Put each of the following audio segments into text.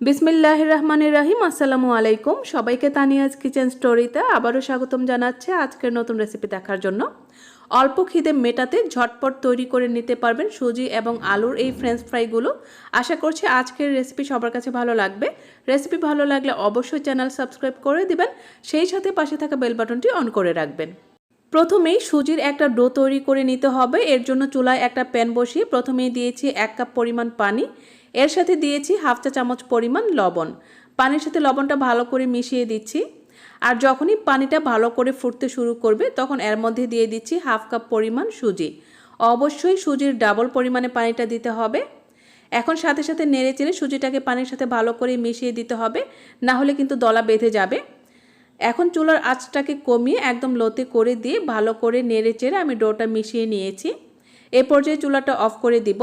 বিসমিল্লাহ রহমানির রাহিম আসসালামু আলাইকুম সবাইকে তানিয়াজ কিচেন স্টোরিতে আবারও স্বাগতম জানাচ্ছে আজকের নতুন রেসিপি দেখার জন্য। অল্প খিদে মেটাতে ঝটপট তৈরি করে নিতে পারবেন সুজি এবং আলুর এই ফ্রেঞ্চ ফ্রাইগুলো আশা করছি আজকের রেসিপি সবার কাছে ভালো লাগবে। রেসিপি ভালো লাগলে অবশ্যই চ্যানেল সাবস্ক্রাইব করে দিবেন। সেই সাথে পাশে থাকা বেল বাটনটি অন করে রাখবেন। প্রথমেই সুজির একটা ডো তৈরি করে নিতে হবে। এর জন্য চুলায় একটা প্যান বসিয়ে প্রথমেই দিয়েছি এক কাপ পরিমাণ পানি। এর সাথে দিয়েছি হাফ চা চামচ পরিমাণ লবণ। পানির সাথে লবণটা ভালো করে মিশিয়ে দিচ্ছি। আর যখনই পানিটা ভালো করে ফুটতে শুরু করবে, তখন এর মধ্যে দিয়ে দিচ্ছি হাফ কাপ পরিমাণ সুজি। অবশ্যই সুজির ডাবল পরিমাণে পানিটা দিতে হবে। এখন সাথে সাথে নেড়ে চেড়ে সুজিটাকে পানির সাথে ভালো করে মিশিয়ে দিতে হবে, না হলে কিন্তু দলা বেঁধে যাবে। এখন চুলার আঁচটাকে কমিয়ে একদম লোতে করে দিয়ে ভালো করে নেড়ে চেড়ে আমি ডোটা মিশিয়ে নিয়েছি। এ পর্যায়ে চুলাটা অফ করে দিব।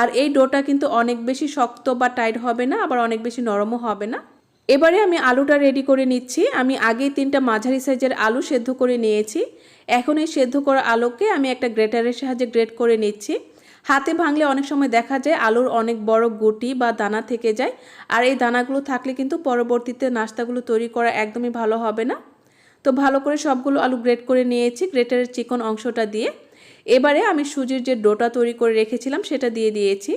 আর এই ডোটা কিন্তু অনেক বেশি শক্ত বা টাইট হবে না, আবার অনেক বেশি নরমও হবে না। এবারে আমি আলুটা রেডি করে নিচ্ছি। আমি আগেই তিনটা মাঝারি সাইজের আলু সেদ্ধ করে নিয়েছি। এখন এই সেদ্ধ করা আলুকে আমি একটা গ্রেটারের সাহায্যে গ্রেট করে নিচ্ছি। হাতে ভাঙলে অনেক সময় দেখা যায় আলুর অনেক বড় গুটি বা দানা থেকে যায়। আর এই দানাগুলো থাকলে কিন্তু পরবর্তীতে নাস্তাগুলো তৈরি করা একদমই ভালো হবে না। তো ভালো করে সবগুলো আলু গ্রেট করে নিয়েছি, গ্রেটারের চিকন অংশটা দিয়ে। এবারে আমি সুজির যে ডোটা তৈরি করে রেখেছিলাম, সেটা দিয়ে দিয়েছি।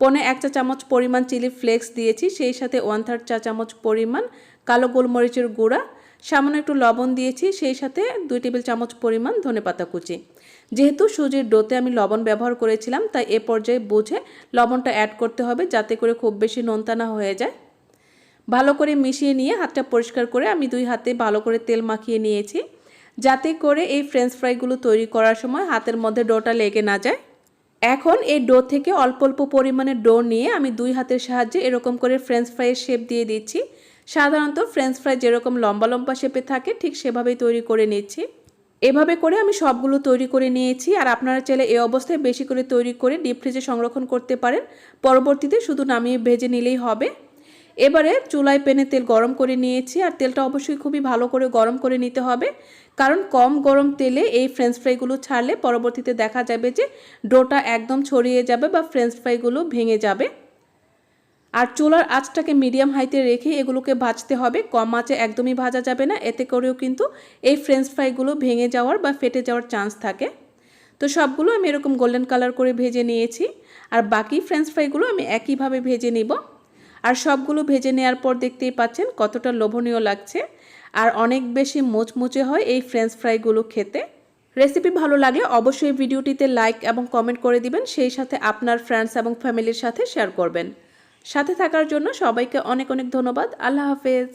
পনে এক চা চামচ পরিমাণ চিলি ফ্লেক্স দিয়েছি, সেই সাথে ওয়ান থার্ড চা চামচ পরিমাণ কালো গোলমরিচের গুঁড়া, সামান্য একটু লবণ দিয়েছি, সেই সাথে দুই টেবিল চামচ পরিমাণ ধনেপাতা কুচি। যেহেতু সুজির ডোতে আমি লবণ ব্যবহার করেছিলাম, তাই এ পর্যায়ে বুঝে লবণটা অ্যাড করতে হবে, যাতে করে খুব বেশি নোনতা না হয়ে যায়। ভালো করে মিশিয়ে নিয়ে হাতটা পরিষ্কার করে আমি দুই হাতে ভালো করে তেল মাখিয়ে নিয়েছি। যাতে করে এই ফ্রেঞ্চ ফ্রাইগুলো তৈরি করার সময় হাতের মধ্যে ডোটা লেগে না যায়। এখন এই ডো থেকে অল্প অল্প পরিমাণে ডো নিয়ে আমি দুই হাতের সাহায্যে এরকম করে ফ্রেঞ্চ ফ্রাইয়ের শেপ দিয়ে দিচ্ছি। সাধারণত ফ্রেঞ্চ ফ্রাই যেরকম লম্বা লম্বা শেপে থাকে, ঠিক সেভাবেই তৈরি করে নিচ্ছি। এভাবে করে আমি সবগুলো তৈরি করে নিয়েছি আর আপনারা চাইলে এই অবস্থায় বেশি করে তৈরি করে ডিপ ফ্রিজে সংরক্ষণ করতে পারেন। পরবর্তীতে শুধু নামিয়ে ভেজে নিলেই হবে। এবারে চুলায় পেনে তেল গরম করে নিয়েছি আর তেলটা অবশ্যই খুবই ভালো করে গরম করে নিতে হবে। কারণ কম গরম তেলে এই ফ্রেঞ্চ ফ্রাইগুলো ছাড়লে পরবর্তীতে দেখা যাবে যে ডোটা একদম ছড়িয়ে যাবে বা ফ্রেঞ্চ ফ্রাইগুলো ভেঙে যাবে। আর চুলার আঁচটাকে মিডিয়াম হাইতে রেখে এগুলোকে ভাজতে হবে। কম আঁচে একদমই ভাজা যাবে না। এতে করেও কিন্তু এই ফ্রেঞ্চ ফ্রাইগুলো ভেঙে যাওয়ার বা ফেটে যাওয়ার চান্স থাকে। তো সবগুলো আমি এরকম গোল্ডেন কালার করে ভেজে নিয়েছি। আর বাকি ফ্রেঞ্চ ফ্রাইগুলো আমি একইভাবে ভেজে নিব। আর সবগুলো ভেজে নেওয়ার পর দেখতেই পাচ্ছেন কতটা লোভনীয় লাগছে। আর অনেক বেশি মুচমুচে হয় এই ফ্রেঞ্চ ফ্রাইগুলো খেতে। রেসিপি ভালো লাগলে অবশ্যই ভিডিওটিতে লাইক এবং কমেন্ট করে দিবেন, সেই সাথে আপনার ফ্রেন্ডস এবং ফ্যামিলির সাথে শেয়ার করবেন। সাথে থাকার জন্য সবাইকে অনেক অনেক ধন্যবাদ। আল্লাহ হাফেজ।